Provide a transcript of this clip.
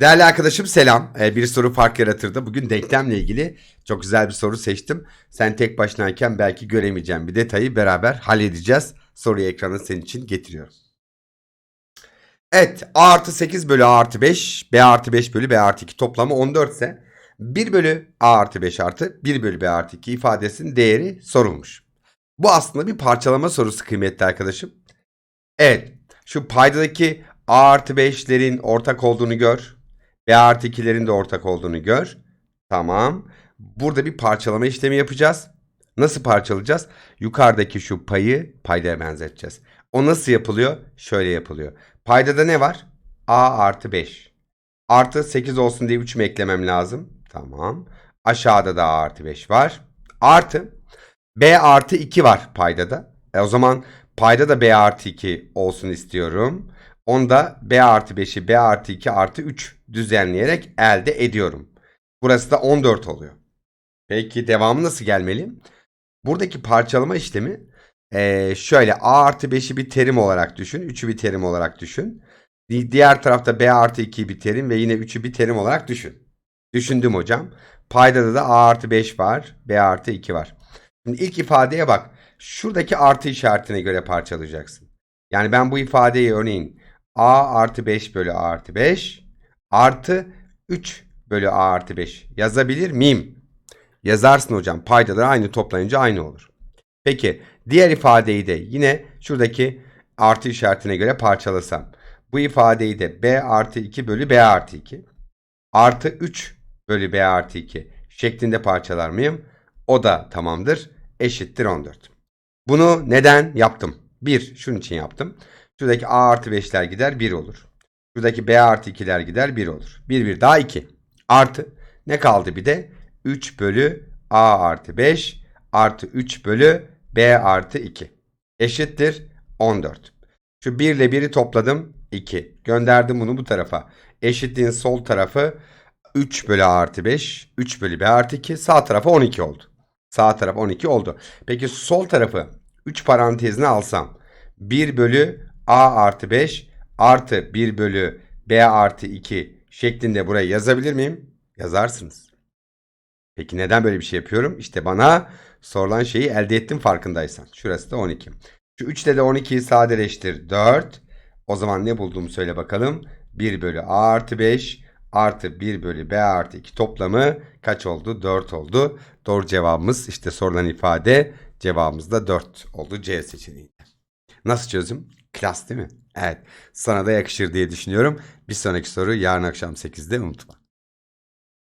Değerli arkadaşım selam. Ee, bir soru fark yaratırdı. Bugün denklemle ilgili çok güzel bir soru seçtim. Sen tek başınayken belki göremeyeceğim bir detayı beraber halledeceğiz. Soruyu ekrana senin için getiriyorum. Evet A artı 8 bölü A artı 5 B artı 5 bölü B artı 2 toplamı 14 ise 1 bölü A artı 5 artı 1 bölü B artı 2 ifadesinin değeri sorulmuş. Bu aslında bir parçalama sorusu kıymetli arkadaşım. Evet şu paydadaki A artı 5'lerin ortak olduğunu gör. B artı 2'lerin de ortak olduğunu gör. Tamam. Burada bir parçalama işlemi yapacağız. Nasıl parçalayacağız? Yukarıdaki şu payı paydaya benzeteceğiz. O nasıl yapılıyor? Şöyle yapılıyor. Paydada ne var? A artı 5. Artı 8 olsun diye 3 mü eklemem lazım? Tamam. Aşağıda da A artı 5 var. Artı B artı 2 var paydada. E o zaman payda da B artı 2 olsun istiyorum. Onu da B artı 5'i B artı 2 artı 3 düzenleyerek elde ediyorum. Burası da 14 oluyor. Peki devamı nasıl gelmeli? Buradaki parçalama işlemi eee, şöyle A artı 5'i bir terim olarak düşün. 3'ü bir terim olarak düşün. Di- Diğer tarafta B artı 2'yi bir terim ve yine 3'ü bir terim olarak düşün. Düşündüm hocam. Paydada da A artı 5 var. B artı 2 var. Şimdi ilk ifadeye bak. Şuradaki artı işaretine göre parçalayacaksın. Yani ben bu ifadeyi örneğin A artı 5 bölü A artı 5 artı 3 bölü A artı 5 yazabilir miyim? Yazarsın hocam. Paydaları aynı toplayınca aynı olur. Peki diğer ifadeyi de yine şuradaki artı işaretine göre parçalasam. Bu ifadeyi de B artı 2 bölü B artı 2 artı 3 bölü B artı 2 şeklinde parçalar mıyım? O da tamamdır. Eşittir 14. Bunu neden yaptım? 1. Şunun için yaptım. Şuradaki A artı 5'ler gider 1 olur. Şuradaki B artı 2'ler gider 1 olur. 1 1 daha 2. Artı ne kaldı bir de? 3 bölü A artı 5 artı 3 bölü B artı 2. Eşittir 14. Şu 1 ile 1'i topladım 2. Gönderdim bunu bu tarafa. Eşitliğin sol tarafı 3 bölü A artı 5. 3 bölü B artı 2. Sağ tarafı 12 oldu. Sağ taraf 12 oldu. Peki sol tarafı 3 parantezine alsam 1 bölü A artı 5 artı 1 bölü B artı 2 şeklinde buraya yazabilir miyim? Yazarsınız. Peki neden böyle bir şey yapıyorum? İşte bana sorulan şeyi elde ettim farkındaysan. Şurası da 12. Şu 3 ile de 12'yi sadeleştir 4. O zaman ne bulduğumu söyle bakalım. 1 bölü A artı 5 artı 1 bölü B artı 2 toplamı kaç oldu? 4 oldu. Doğru cevabımız işte sorulan ifade cevabımız da 4 oldu C seçeneği. Nasıl çözüm? Klas değil mi? Evet. Sana da yakışır diye düşünüyorum. Bir sonraki soru yarın akşam 8'de unutma.